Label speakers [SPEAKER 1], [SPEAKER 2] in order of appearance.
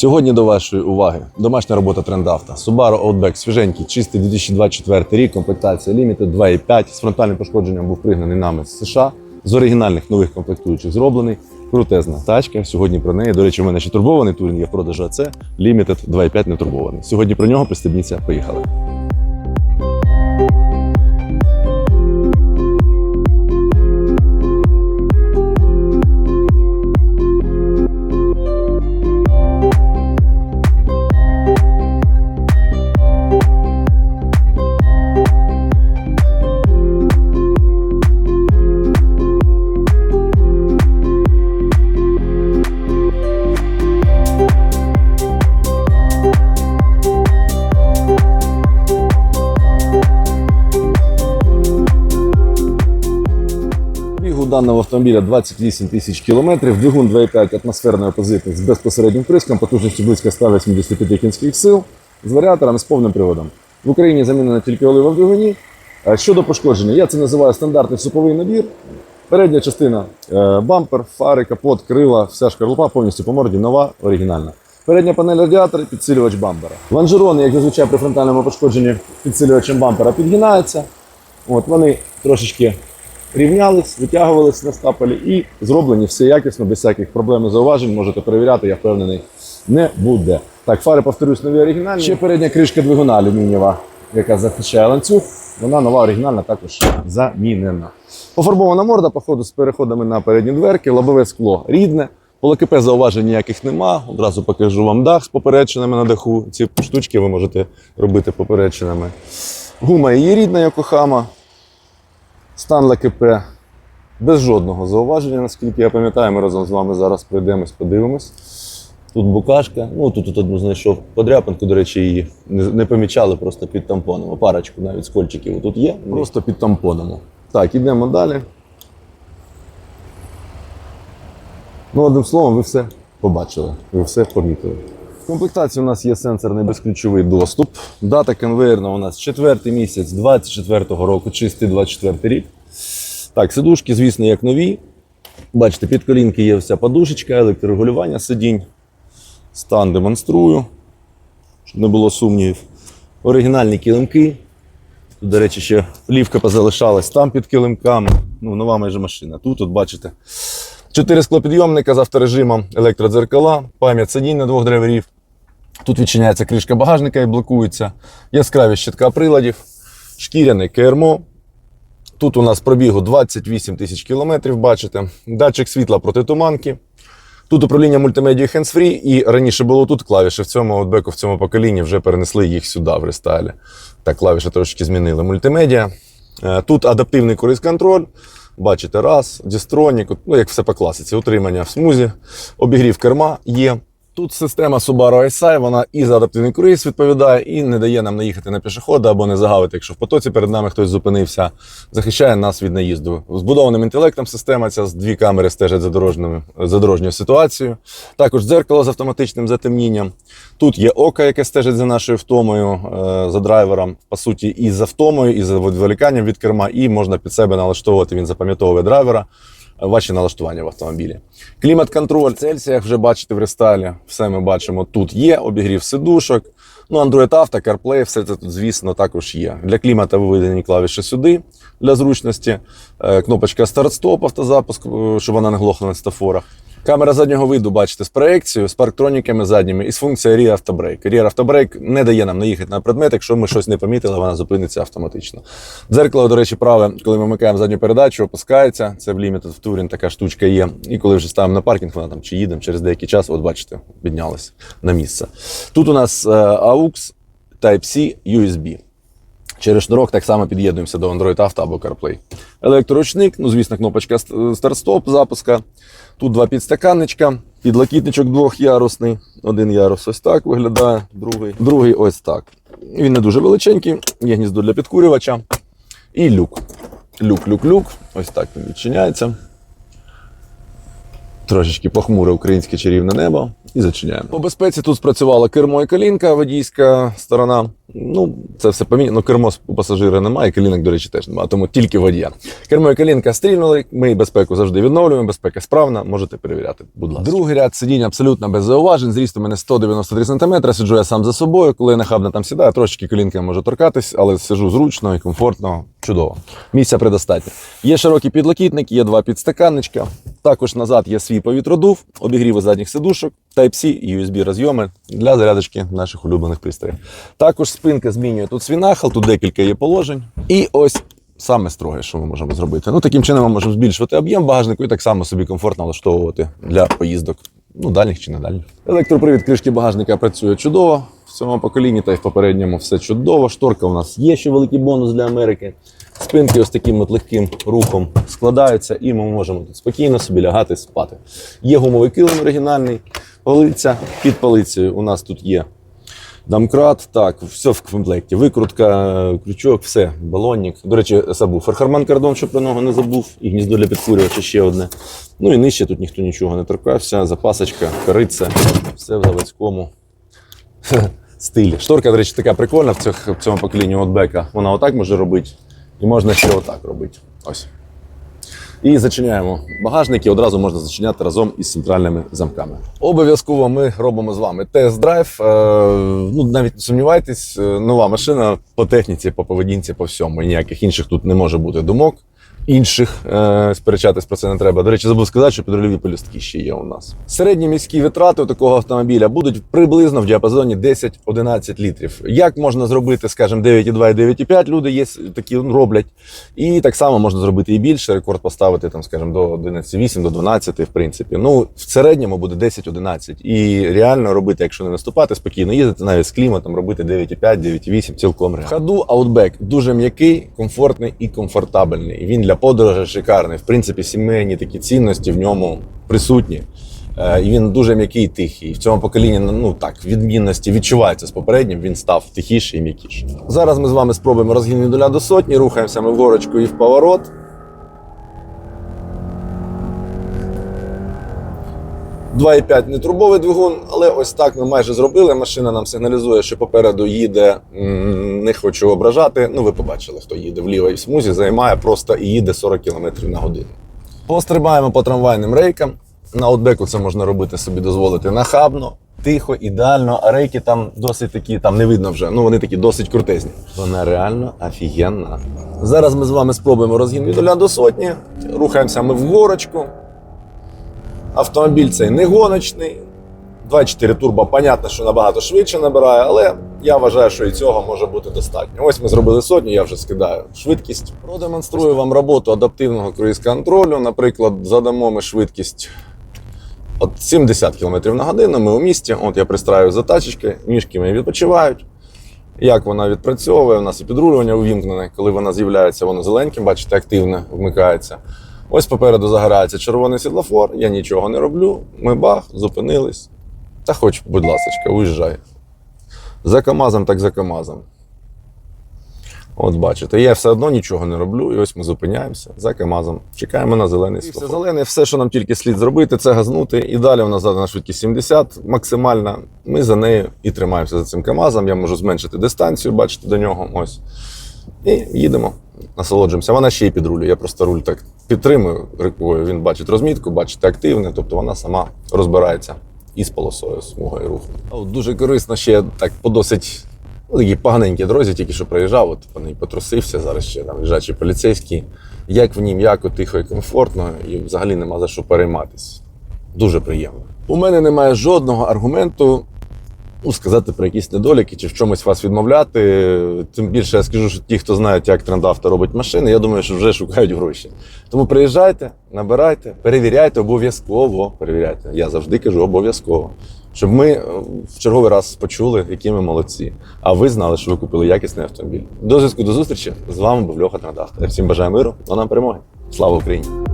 [SPEAKER 1] Сьогодні до вашої уваги домашня робота трендавта. Subaru Outback свіженький, чистий 2024 рік, комплектація Limited 2.5 з фронтальним пошкодженням був пригнаний нами з США. З оригінальних нових комплектуючих зроблений. Крутезна тачка. Сьогодні про неї. До речі, у мене ще турбований турінг є в продажу АЦ. Limited 2.5 не турбований. Сьогодні про нього пристебніться. Поїхали. Бігу даного автомобіля 28 тисяч кілометрів, двигун 2,5 атмосферної опозити з безпосереднім вприском, потужністю близько 185 кінських сил, з варіатором з повним приводом. В Україні замінено тільки олива в двигуні. Е, Щодо пошкодження, я це називаю стандартний суповий набір. Передня частина е, бампер, фари, капот, крила, вся шкарлупа повністю по морді нова, оригінальна. Передня панель радіатора, підсилювач бампера. Лонжерони, як зазвичай при фронтальному пошкодженні підсилювачем бампера, підгинаються. От вони трошечки рівнялись, витягувались на стапелі і зроблені все якісно, без всяких проблем і зауважень. Можете перевіряти, я впевнений, не буде. Так, фари, повторюсь, нові оригінальні. Ще передня кришка двигуна алюмінієва, яка захищає ланцюг. Вона нова оригінальна, також замінена. Пофарбована морда, походу, з переходами на передні дверки, лобове скло рідне. По ЛКП зауважень ніяких нема. Одразу покажу вам дах з поперечинами на даху. Ці штучки ви можете робити поперечинами. Гума її рідна, Йокохама. Стан ЛКП без жодного зауваження, наскільки я пам'ятаю, ми разом з вами зараз пройдемось, подивимось. Тут букашка, ну тут, тут одну знайшов подряпинку, до речі, її не, не помічали просто під тампоном. Парочку навіть скольчиків тут є, просто під тампоном. Так, ідемо далі. Ну, одним словом, ви все побачили, ви все помітили. Комплектації у нас є сенсорний безключовий доступ. Дата конвейерна у нас четвертий місяць 24-го року, чистий 24 рік. Так, сидушки, звісно, як нові. Бачите, під колінки є вся подушечка, електрорегулювання сидінь. Стан демонструю, щоб не було сумнівів. Оригінальні килимки. Тут, до речі, ще плівка позалишалась там під килимками. Ну, нова майже машина. Тут, тут бачите, чотири склопідйомника з авторежимом, електродзеркала, пам'ять сидінь на двох драйверів. Тут відчиняється кришка багажника і блокується. Яскраві щитка приладів, шкіряне кермо. Тут у нас пробігу 28 тисяч кілометрів, бачите. Датчик світла проти туманки. Тут управління мультимедією hands-free, і раніше було тут клавіші. В цьому аутбеку, в цьому поколінні вже перенесли їх сюди, в рестайлі. Так, клавіші трошки змінили. Мультимедіа. Е, Тут адаптивний круїз-контроль. Бачите, раз, дістронік, ну як все по класиці, утримання в смузі, обігрів керма є. Тут система Subaru ISI, вона і за адаптивний круїз відповідає, і не дає нам наїхати на пішохода або не загавити, якщо в потоці перед нами хтось зупинився, захищає нас від наїзду. Збудованим інтелектом система ця з дві камери стежать за, дорожніми, за дорожньою ситуацією. Також дзеркало з автоматичним затемнінням. Тут є око, яке стежить за нашою втомою, е, за драйвером, по суті, і за втомою, і за відволіканням від керма, і можна під себе налаштовувати, він запам'ятовує драйвера ваші налаштування в автомобілі. Клімат-контроль, Цельсіях вже бачите в рестайлі. Все ми бачимо. Тут є обігрів сидушок. Ну, Android Auto, CarPlay, все це тут, звісно, також є. Для клімата виведені клавіші сюди для зручності. Е, Кнопочка старт-стоп, автозапуск, е, щоб вона не глохла на стафорах. Камера заднього виду, бачите, з проекцією, з парктроніками задніми і з функцією Rear Auto Brake. Rear Auto не дає нам наїхати на предмет, якщо ми щось не помітили, вона зупиниться автоматично. Дзеркало, до речі, праве, коли ми вмикаємо задню передачу, опускається. Це в Limited в Touring така штучка є. І коли вже ставимо на паркінг, вона там чи їдемо через деякий час, от бачите, піднялась на місце. Тут у нас е, AUX, Type-C, USB. Через шнурок так само під'єднуємося до Android Auto або CarPlay. Електроручник, ну звісно, кнопочка старт-стоп, запуска. Тут два підстаканничка, підлокітничок двохярусний. Один ярус ось так виглядає, другий, другий ось так. Він не дуже величенький, є гніздо для підкурювача. І люк. Люк, люк, люк. Ось так він відчиняється. Трошечки похмуре українське чарівне небо і зачиняємо. По безпеці тут спрацювала кермо і колінка, водійська сторона. Ну, це все помі... Ну, кермо у пасажира немає, колінок, до речі, теж немає, тому тільки водія. Кермо і колінка стрільнули. Ми безпеку завжди відновлюємо. Безпека справна, можете перевіряти. Будь ласка. Другий ряд сидінь абсолютно без зауважень. Зріст у мене 193 см. Сиджу я сам за собою. Коли я нахабно там сідаю, трошечки колінка може торкатись, але сижу зручно і комфортно, чудово. Місця предостатньо. Є широкий підлокітник, є два підстаканничка. Також назад є свій повітродув, обігріви задніх сидушок, Type-C і USB розйоми для зарядочки наших улюблених пристроїв. Також спинка змінює тут свій нахил, тут декілька є положень. І ось саме строге, що ми можемо зробити. Ну, таким чином ми можемо збільшувати об'єм багажнику і так само собі комфортно влаштовувати для поїздок. Ну, дальніх чи не дальніх. Електропривід кришки багажника працює чудово. В цьому поколінні та й в попередньому все чудово. Шторка у нас є ще великий бонус для Америки. Спинки ось таким от легким рухом складаються, і ми можемо тут спокійно собі лягати спати. Є гумовий килим оригінальний, полиця. Під полицею у нас тут є домкрат, так, все в комплекті. Викрутка, крючок, все, балонник. До речі, забув. Фархарман кордон, що про нього не забув, і гніздо для підкурювача ще одне. Ну і нижче тут ніхто нічого не торкався. Запасочка, кориця, все в заводському стилі. Шторка, до речі, така прикольна в цьому поколінні Outback. Вона отак може робити, і можна ще отак робити. Ось. І зачиняємо багажник, і одразу можна зачиняти разом із центральними замками. Обов'язково ми робимо з вами тест-драйв. Е, ну навіть не сумнівайтесь, е, нова машина по техніці, по поведінці, по всьому. Ніяких інших тут не може бути думок. Інших е, сперечатись про це не треба. До речі, забув сказати, що підрульові полістки ще є у нас. Середні міські витрати у такого автомобіля будуть приблизно в діапазоні 10-11 літрів. Як можна зробити, скажімо, 9,2 і 9,5 люди є такі роблять. І так само можна зробити і більше. Рекорд поставити там, скажімо, до 11,8, до 12, в принципі. Ну в середньому буде 10-11. І реально робити, якщо не наступати, спокійно їздити навіть з кліматом, робити 9,5, 9,8, цілком реально. Ходу Outback дуже м'який, комфортний і комфортабельний. Він для подорожі шикарний. В принципі, сімейні такі цінності в ньому присутні. Е, І він дуже м'який тихий. В цьому поколінні ну так відмінності відчуваються з попереднім. Він став тихіший і м'якіший. Зараз ми з вами спробуємо розгін від нуля до сотні. Рухаємося ми в горочку і в поворот. Два і п'ять нетурбовий двигун, але ось так ми майже зробили. Машина нам сигналізує, що попереду їде. Не хочу ображати. Ну, ви побачили, хто їде в лівій смузі, займає просто і їде 40 км на годину. Пострибаємо по трамвайним рейкам. На аутбеку це можна робити собі дозволити нахабно, тихо, ідеально, а рейки там досить такі, там не видно вже. Ну вони такі досить крутезні. Вона реально офігенна. Зараз ми з вами спробуємо розгін від нуля до сотні. Рухаємося ми в горочку. Автомобіль цей не гоночний. 2.4 турбо, понятно, що набагато швидше набирає, але я вважаю, що і цього може бути достатньо. Ось ми зробили сотню, я вже скидаю швидкість. Продемонструю вам роботу адаптивного круїз-контролю. Наприклад, задамо ми швидкість от 70 км на годину. Ми у місті. От я пристраю за тачечки, ніжки мої відпочивають. Як вона відпрацьовує, у нас і підрулювання увімкнене. Коли вона з'являється, воно зеленьким, бачите, активно вмикається. Ось попереду загорається червоний світлофор, я нічого не роблю. Ми бах, зупинились. Та хоч, будь ласка, уїжджай. За КАМАЗом, так за КАМАЗом. От бачите, я все одно нічого не роблю, і ось ми зупиняємося за КАМАЗом. Чекаємо на зелений світлофор. Все зелене, все, що нам тільки слід зробити, це газнути. І далі у нас задана швидкість 70 максимальна. Ми за нею і тримаємося за цим КАМАЗом. Я можу зменшити дистанцію, бачите, до нього. Ось. І їдемо, насолоджуємося. Вона ще й підрулює. Я просто руль так підтримую рукою. Він бачить розмітку, бачить активне, тобто вона сама розбирається із полосою смугою руху. Дуже корисно ще так по досить ну, такій поганенькій тільки що проїжджав, от ній потрусився, зараз ще там лежачий поліцейський. Як в ній м'яко, тихо і комфортно, і взагалі нема за що перейматися. Дуже приємно. У мене немає жодного аргументу ну, сказати про якісь недоліки чи в чомусь вас відмовляти. Тим більше я скажу, що ті, хто знають, як трендавто робить машини, я думаю, що вже шукають гроші. Тому приїжджайте, набирайте, перевіряйте обов'язково. Перевіряйте. Я завжди кажу обов'язково. Щоб ми е, в черговий раз почули, які ми молодці. А ви знали, що ви купили якісний автомобіль. До зв'язку до зустрічі. З вами був Льоха Трендавто. Я всім бажаю миру, а нам перемоги. Слава Україні!